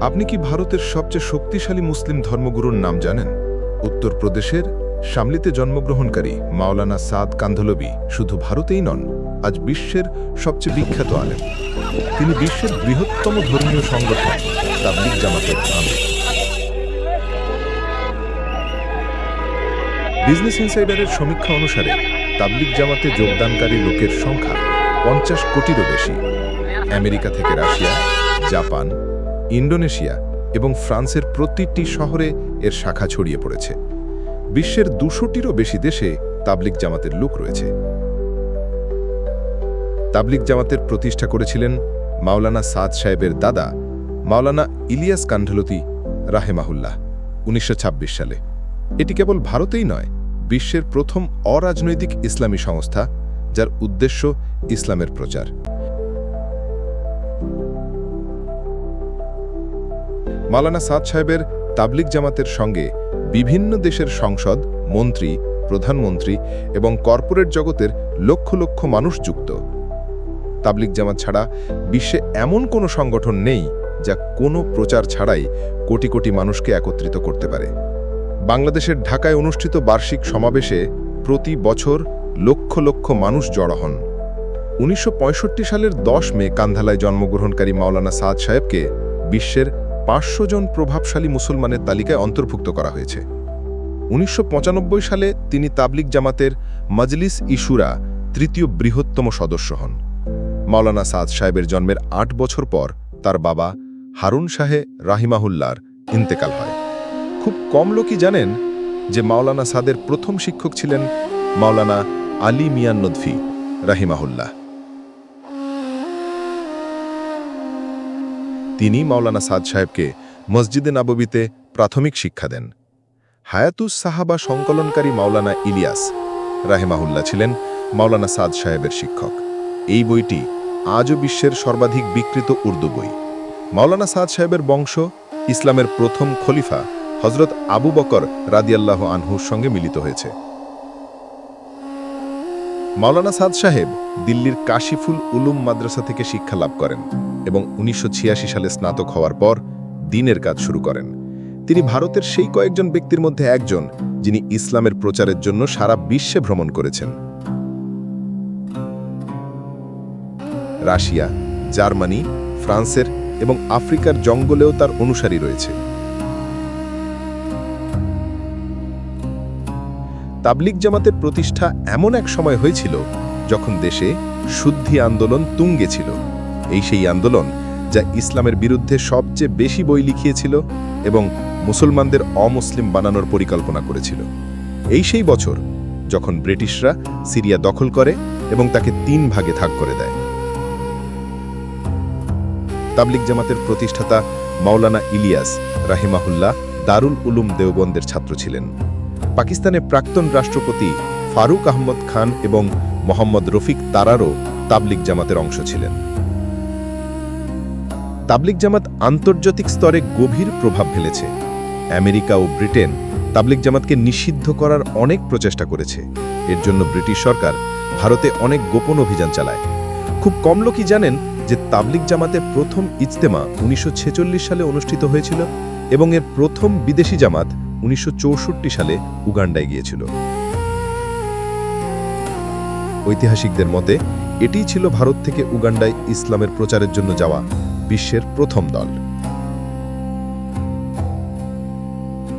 আপনি কি ভারতের সবচেয়ে শক্তিশালী মুসলিম ধর্মগুরুর নাম জানেন? উত্তরপ্রদেশের সামলিতে জন্মগ্রহণকারী মাওলানা সাদ কান্ধলবি শুধু ভারতেই নন, আজ বিশ্বের সবচেয়ে বিখ্যাত আলেম। তিনি বিশ্বের বৃহত্তম ধর্মীয় সংগঠন তাবলিগ জামাতের আমির। বিজনেস ইনসাইডারের সমীক্ষা অনুসারে, তাবলিগ জামাতে যোগদানকারী লোকের সংখ্যা পঞ্চাশ কোটিরও বেশি। আমেরিকা থেকে রাশিয়া, জাপান ইন্ডোনেশিয়া এবং ফ্রান্সের প্রতিটি শহরে এর শাখা ছড়িয়ে পড়েছে। বিশ্বের দুশোটিরও বেশি দেশে তাবলিগ জামাতের লোক রয়েছে। তাবলিগ জামাতের প্রতিষ্ঠা করেছিলেন মাওলানা সাদ সাহেবের দাদা, মাওলানা ইলিয়াস কান্ডলতি রাহেমাহুল্লাহ, উনিশশো সালে। এটি কেবল ভারতেই নয়, বিশ্বের প্রথম অরাজনৈতিক ইসলামী সংস্থা, যার উদ্দেশ্য ইসলামের প্রচার। মাওলানা সাদ সাহেবের তাবলিগ জামাতের সঙ্গে বিভিন্ন দেশের সংসদ, মন্ত্রী, প্রধানমন্ত্রী এবং কর্পোরেট জগতের লক্ষ লক্ষ মানুষ যুক্ত। তাবলিগ জামাত ছাড়া বিশ্বে এমন কোনো সংগঠন নেই যা কোনো প্রচার ছাড়াই কোটি কোটি মানুষকে একত্রিত করতে পারে। বাংলাদেশের ঢাকায় অনুষ্ঠিত বার্ষিক সমাবেশে প্রতি বছর লক্ষ লক্ষ মানুষ জড়ো হন। উনিশশো পঁয়ষট্টি সালের দশ মে কান্ধালায় জন্মগ্রহণকারী মাওলানা সাদ সাহেবকে বিশ্বের পাঁচশো জন প্রভাবশালী মুসলমানের তালিকায় অন্তর্ভুক্ত করা হয়েছে। উনিশশো পঁচানব্বই সালে তিনি তাবলিগ জামাতের মজলিস ইশুরা তৃতীয় বৃহত্তম সদস্য হন। মাওলানা সাদ সাহেবের জন্মের আট বছর পর তার বাবা হারুন শাহে রাহিমাহুল্লার ইন্তেকাল হয়। খুব কম লোকই জানেন যে মাওলানা সাদের প্রথম শিক্ষক ছিলেন মাওলানা আলী মিয়ান নদফি রাহিমাহুল্লাহ। তিনি মাওলানা সাদ সাহেবকে মসজিদে নাববিতে প্রাথমিক শিক্ষা দেন। হায়াতুস সাহাবা সংকলনকারী মাওলানা ইলিয়াস রাহেমাহুল্লাহ ছিলেন মাওলানা সাদ সাহেবের শিক্ষক। এই বইটি আজও বিশ্বের সর্বাধিক বিকৃত উর্দু বই। মাওলানা সাদ সাহেবের বংশ ইসলামের প্রথম খলিফা হজরত আবু বকর রাদিয়াল্লাহ আনহুর সঙ্গে মিলিত হয়েছে। মাওলানা সাদ সাহেব দিল্লির কাশিফুল উলুম মাদ্রাসা থেকে শিক্ষা লাভ করেন এবং উনিশশো ছিয়াশি সালে স্নাতক হওয়ার পর দিনের কাজ শুরু করেন। তিনি ভারতের সেই কয়েকজন ব্যক্তির মধ্যে একজন, যিনি ইসলামের প্রচারের জন্য সারা বিশ্বে ভ্রমণ করেছেন। রাশিয়া, জার্মানি, ফ্রান্সের এবং আফ্রিকার জঙ্গলেও তার অনুসারী রয়েছে। তাবলিগ জামাতের প্রতিষ্ঠা এমন এক সময় হয়েছিল যখন দেশে শুদ্ধি আন্দোলন তুঙ্গে ছিল। এই সেই আন্দোলন যা ইসলামের বিরুদ্ধে সবচেয়ে বেশি বই লিখিয়েছিল এবং মুসলমানদের অমুসলিম বানানোর পরিকল্পনা করেছিল। এই সেই বছর যখন ব্রিটিশরা সিরিয়া দখল করে এবং তাকে তিন ভাগে ভাগ করে দেয়। তাবলিগ জামাতের প্রতিষ্ঠাতা মাওলানা ইলিয়াস রাহিমাহুল্লাহ দারুল উলুম দেওবন্দের ছাত্র ছিলেন। পাকিস্তানের প্রাক্তন রাষ্ট্রপতি ফারুক আহমদ খান এবং মোহাম্মদ রফিক তারারও তাবলিগ জামাতের অংশ ছিলেন। তাবলিগ জামাত আন্তর্জাতিক স্তরে গভীর প্রভাব ফেলেছে। আমেরিকা ও ব্রিটেন তাবলিগ জামাতকে নিষিদ্ধ করার অনেক প্রচেষ্টা করেছে। এর জন্য ব্রিটিশ সরকার ভারতে অনেক গোপন অভিযান চালায়। খুব কম লোকই জানেন যে তাবলিগ জামাতের প্রথম ইজতেমা উনিশশো ছেচল্লিশ সালে অনুষ্ঠিত হয়েছিল এবং এর প্রথম বিদেশি জামাত উনিশশো চৌষট্টি সালে উগান্ডায় গিয়েছিল। ঐতিহাসিকদের মতে ছিল ভারত থেকে উগান্ডায় ইসলামের প্রচারের জন্য যাওয়া বিশ্বের প্রথম দল।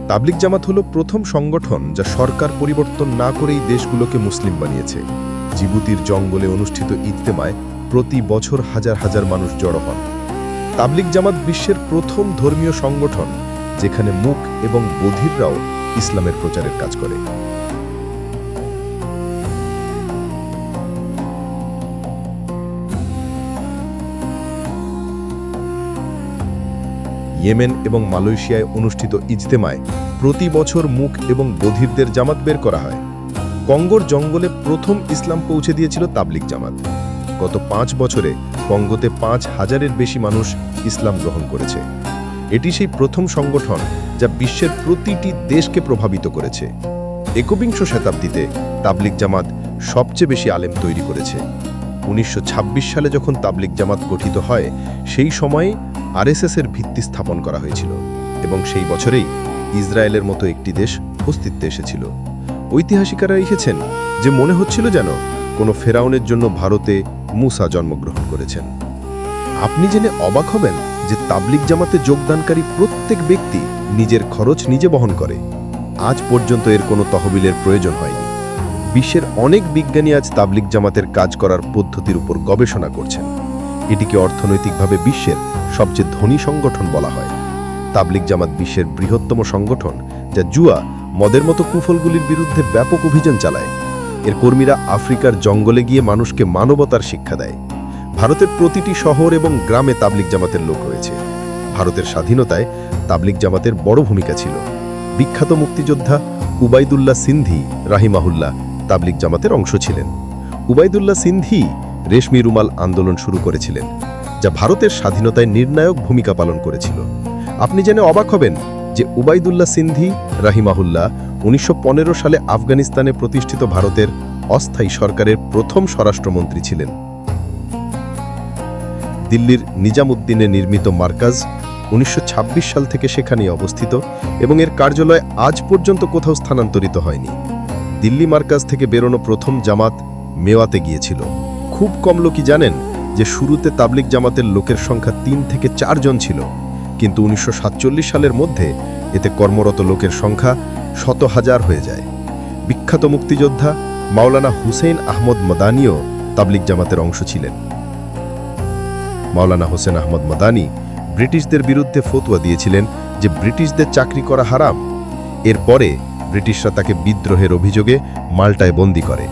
তাবলিগ জামাত হল প্রথম সংগঠন যা সরকার পরিবর্তন না করেই দেশগুলোকে মুসলিম বানিয়েছে। জিবুতির জঙ্গলে অনুষ্ঠিত ইজতেমায় প্রতি বছর হাজার হাজার মানুষ জড়ো হন। তাবলিগ জামাত বিশ্বের প্রথম ধর্মীয় সংগঠন। যেখানে মুখ এবং বধিররাও ইসলামের প্রচারের কাজ করে। ইয়েমেন এবং মালয়েশিয়ায় অনুষ্ঠিত ইজতেমায় প্রতি বছর মুখ এবং বধিরদের জামাত বের করা হয়। কঙ্গোর জঙ্গলে প্রথম ইসলাম পৌঁছে দিয়েছিল তাবলিগ জামাত। গত পাঁচ বছরে কঙ্গোতে পাঁচ হাজারের বেশি মানুষ ইসলাম গ্রহণ করেছে। এটি সেই প্রথম সংগঠন যা বিশ্বের প্রতিটি দেশকে প্রভাবিত করেছে। একবিংশ শতাব্দীতে তাবলিগ জামাত সবচেয়ে বেশি আলেম তৈরি করেছে। উনিশশো ছাব্বিশ সালে যখন তাবলিগ জামাত গঠিত হয়, সেই সময়ে আরএসএসের ভিত্তি স্থাপন করা হয়েছিল এবং সেই বছরেই ইসরায়েলের মতো একটি দেশ অস্তিত্বে এসেছিল। ঐতিহাসিকারা লিখেছেন যে মনে হচ্ছিল যেন কোনো ফেরাউনের জন্য ভারতে মুসা জন্মগ্রহণ করেছেন। আপনি জেনে অবাক হবেন যে তাবলিগ জামাতে যোগদানকারী প্রত্যেক ব্যক্তি নিজের খরচ নিজে বহন করে, আজ পর্যন্ত এর কোনো তহবিলের প্রয়োজন হয়নি। বিশ্বের অনেক বিজ্ঞানী আজ তাবলিগ জামাতের কাজ করার পদ্ধতির উপর গবেষণা করছেন। এটিকে অর্থনৈতিকভাবে বিশ্বের সবচেয়ে ধনী সংগঠন বলা হয়। তাবলিগ জামাত বিশ্বের বৃহত্তম সংগঠন, যা জুয়া, মদের মতো কুফলগুলির বিরুদ্ধে ব্যাপক অভিযান চালায়। এর কর্মীরা আফ্রিকার জঙ্গলে গিয়ে মানুষকে মানবতার শিক্ষা দেয়। ভারতের প্রতিটি শহর এবং গ্রামে তাবলিগ জামাতের লোক রয়েছে। ভারতের স্বাধীনতায় তাবলিগ জামাতের বড় ভূমিকা ছিল। বিখ্যাত মুক্তিযোদ্ধা উবাইদুল্লাহ সিন্ধি রাহিমাহুল্লাহ তাবলিগ জামাতের অংশ ছিলেন। উবাইদুল্লাহ সিন্ধি রেশমি রুমাল আন্দোলন শুরু করেছিলেন, যা ভারতের স্বাধীনতায় নির্ণায়ক ভূমিকা পালন করেছিল। আপনি জেনে অবাক হবেন যে উবাইদুল্লাহ সিন্ধি রাহিমাহুল্লাহ উনিশশো পনেরো সালে আফগানিস্তানে প্রতিষ্ঠিত ভারতের অস্থায়ী সরকারের প্রথম স্বরাষ্ট্রমন্ত্রী ছিলেন। দিল্লির নিজামুদ্দিনে নির্মিত মার্কাজ উনিশশো ছাব্বিশ সাল থেকে সেখানেই অবস্থিত এবং এর কার্যালয় আজ পর্যন্ত কোথাও স্থানান্তরিত হয়নি। দিল্লি মার্কাজ থেকে বেরোনো প্রথম জামাত মেওয়াতে গিয়েছিল। খুব কম লোকই জানেন যে শুরুতে তাবলিগ জামাতের লোকের সংখ্যা তিন থেকে চারজন ছিল, কিন্তু উনিশশো সাতচল্লিশ সালের মধ্যে এতে কর্মরত লোকের সংখ্যা শত হাজার হয়ে যায়। বিখ্যাত মুক্তিযোদ্ধা মাওলানা হুসেইন আহমদ মদানিও তাবলিগ জামাতের অংশ ছিলেন। মাওলানা হোসেন আহমদ মাদানি ব্রিটিশদের বিরুদ্ধে ফতোয়া দিয়েছিলেন যে ব্রিটিশদের চাকরি করা হারাম। এরপরে ব্রিটিশরা তাকে বিদ্রোহের অভিযোগে মাল্টায় বন্দি করে।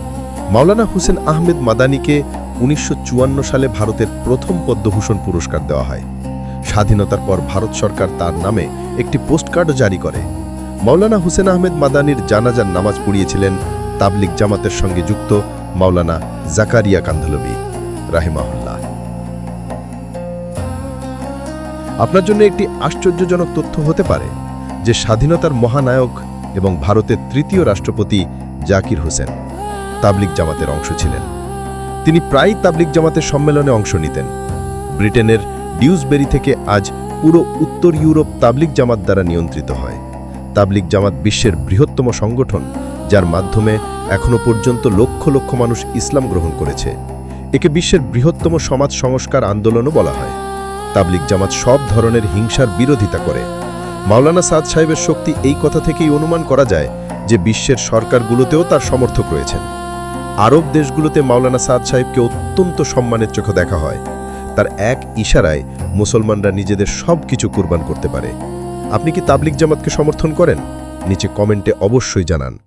মাওলানা হোসেন আহমেদ মাদানিকে উনিশশো চুয়ান্ন সালে ভারতের প্রথম পদ্মভূষণ পুরস্কার দেওয়া হয়। স্বাধীনতার পর ভারত সরকার তার নামে একটি পোস্টকার্ডও জারি করে। মাওলানা হোসেন আহমেদ মাদানির জানাজার নামাজ পড়িয়েছিলেন তাবলিগ জামাতের সঙ্গে যুক্ত মাওলানা জাকারিয়া কান্ধলবি রাহিমাহুল্লাহ। আপনার জন্য একটি আশ্চর্যজনক তথ্য হতে পারে, যে স্বাধীনতার মহানায়ক এবং ভারতের তৃতীয় রাষ্ট্রপতি জাকির হোসেন তাবলিগ জামাতের অংশ ছিলেন। তিনি প্রায় তাবলিগ জামাতের সম্মেলনে অংশ নিতেন। ব্রিটেনের ডিউসবেরি থেকে আজ পুরো উত্তর ইউরোপ তাবলিগ জামাত দ্বারা নিয়ন্ত্রিত হয়। তাবলিগ জামাত বিশ্বের বৃহত্তম সংগঠন, যার মাধ্যমে এখনও পর্যন্ত লক্ষ লক্ষ মানুষ ইসলাম গ্রহণ করেছে। একে বিশ্বের বৃহত্তম সমাজ সংস্কার আন্দোলনও বলা হয়। তাবলিগ জামাত সব ধরনের হিংসার বিরোধিতা করে। মাওলানা সাদ সাহেবের শক্তি এই কথা থেকেই অনুমান করা যায় যে বিশ্বের সরকারগুলোতেও তার সমর্থক রয়েছেন। আরব দেশগুলোতে মাওলানা সাদ সাহেবকে অত্যন্ত সম্মানের চোখে দেখা হয়। তার এক ইশারায় মুসলমানরা নিজেদের সব কিছু কুরবান করতে পারে। আপনি কি তাবলিগ জামাতকে সমর্থন করেন? নিচে কমেন্টে অবশ্যই জানান।